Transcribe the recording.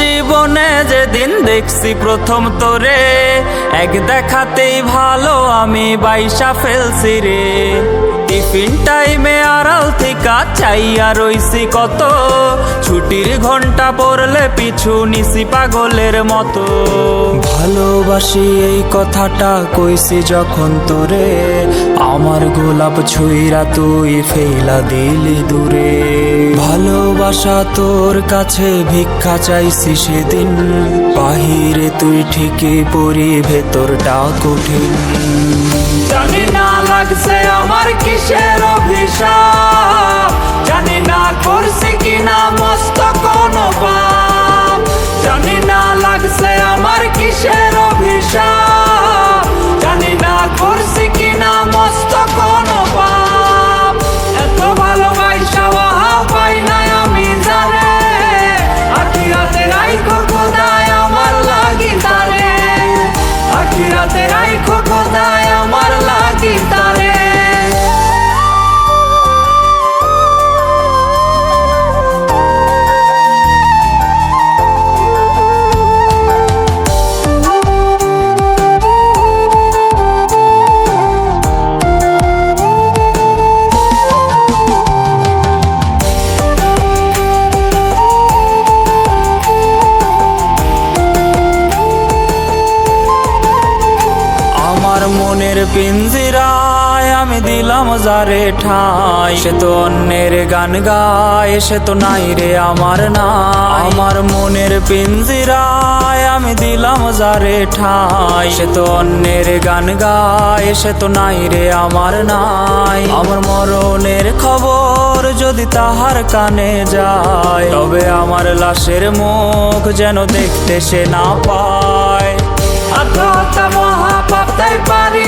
জীবনে যেদিন দেখছি প্রথম তোরে, এক দেখাতেই ভালো আমি বাইসা ফেলছি রে। টিফিন টাইমে আড়াল থেকে চাইয়া রইছি কত, ছুটির ঘণ্টা পড়লে পিছু নিছি পাগলের মতো। ভালোবাসি এই কথাটা কইছি যখন তোরে। আমার গোলাপ ছুঁইরা তুই ফেলা দিলি দূরে। ভালোবাসা তোর কাছে ভিক্ষা চাইছি সেদিন। বাহিরে তুই ঠিকই পরি ভেতরটা কঠিন। জানি না লাগছে আমার কিসের অভিশাপ। te raiko night. মনের পিঞ্জিরায় আমি দিলাম যারে ঠাই। সে তো অন্যের গান গায়, সে তো নাই রে আমার না আমার মনের পিঞ্জিরায় আমি দিলাম যারে ঠাই। সে তো অন্যের গান গায়, সে তো নাই রে আমার নাই। আমার মরণের খবর যদি তাহার কানে যায়, তবে আমার লাশের মুখ যেন দেখতে সে না পায়। আত্মহত্যা মহাপাপ তাই পারি